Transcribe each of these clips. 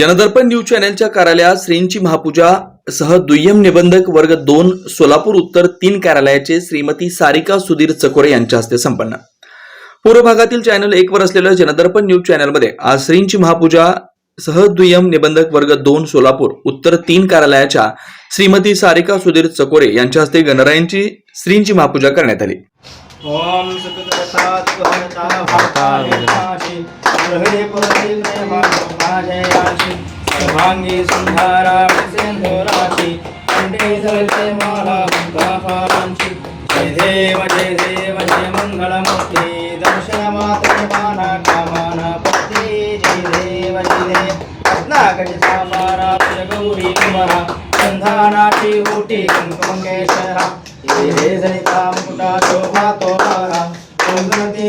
जनदर्पण news चॅनलच्या कार्यालयात श्रींची महापूजा सह दुय्यम निबंधक वर्ग दोन सोलापूर उत्तर तीन कार्यालयाचे श्रीमती सारिका सुधीर चकोरे यांच्या हस्ते संपन्न. पूर्व भागातील चॅनल एक वर असलेलं जनदर्पण न्यूज चॅनलमध्ये आज श्रींची महापूजा सह दुय्यम निबंधक वर्ग दोन सोलापूर उत्तर तीन कार्यालयाच्या श्रीमती सारिका सुधीर चकोरे यांच्या हस्ते गणरायांची श्रींची महापूजा करण्यात आली. ॐ सर्वाङ्गी सुन्धाराक्षिसिन्धुराशि कण्ठे सलिते मालाङ्काफालांशि जय देव जय देव जय मंगळमूर्ती दर्शन मात्र माना कामाना पती जय देव जय देव. रत्नाकटिसामारा गौरी कुमरा. गन्धानाटी ऊटी कुङ्कुमकेशरा जय सरिता मुकुटा शोभा तोरा कुंकुमती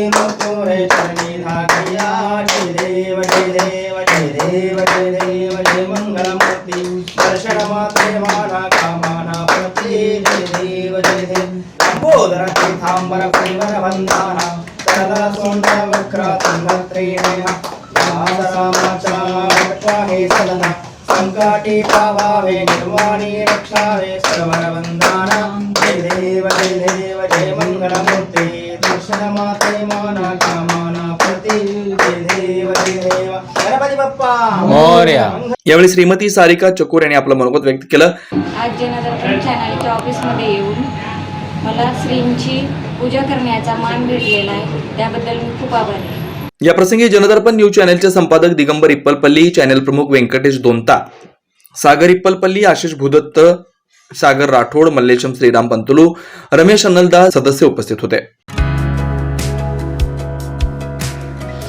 ప్రేమాన కామాన ప్రతిదేవ జయదే లంబోదర తీర్థాంబర ప్రేమర వందాన తరదర సోండర వక్రాతుంగత్రేణ రామచామక్షాహే సదన సంకాటి పావావే నిర్వాణి రక్షావే మంగళమూర్తి దర్శన మాతే మానా मोरया. यावेळी श्रीमती सारिका चकोर यांनी आपलं मनोगत व्यक्त केलं. आज जनदर्पण चॅनलच्या ऑफिसमध्ये येऊन मला श्रींची पूजा करण्याचा मान भेटलेला आहे. त्याबद्दल मी खूप आभारी आहे. या प्रसंगी जनदर्पण न्यूज चॅनलचे संपादक दिगंबर इप्पलपल्ली चॅनल प्रमुख व्यंकटेश दोनता सागर इप्पलपल्ली आशिष भूदत्त सागर राठोड मल्लेशम श्रीराम पंतुलू रमेश अन्नलदा सदस्य उपस्थित होते.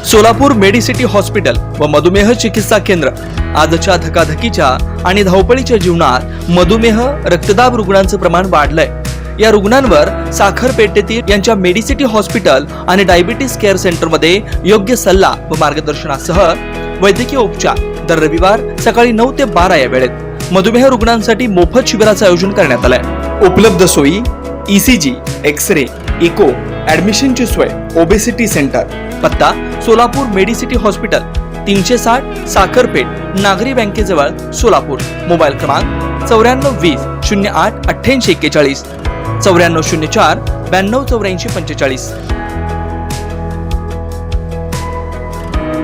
सोलापूर मेडिसिटी हॉस्पिटल व मधुमेह चिकित्सा केंद्र. आजच्या धकाधकीच्या आणि धावपळीच्या जीवनात मधुमेह रक्तदाब रुग्णांचं प्रमाण वाढलंय. या रुग्णांवर साखर पेटेतील यांच्या मेडिसिटी हॉस्पिटल आणि डायबिटीस केअर सेंटरमध्ये योग्य सल्ला व मार्गदर्शनासह वैद्यकीय उपचार दर रविवार सकाळी नऊ ते बारा या वेळेत. मधुमेह रुग्णांसाठी मोफत शिबिराचं आयोजन करण्यात आलंय. उपलब्ध सोयी ईसीजी एक्स रे इको ऍडमिशनची सोय ओबेसिटी सेंटर पत्ता सोलापूर मेडिसिटी हॉस्पिटल तीनशे साठ साखरपेठ नागरी बँकेजवळ सोलापूर. मोबाईल क्रमांक चौऱ्याण्णव वीस शून्य आठ अठ्ठ्याऐंशी एक्केचाळीस. चौऱ्याण्णव शून्य चार ब्याण्णव चौऱ्याऐंशी पंचेचाळीस.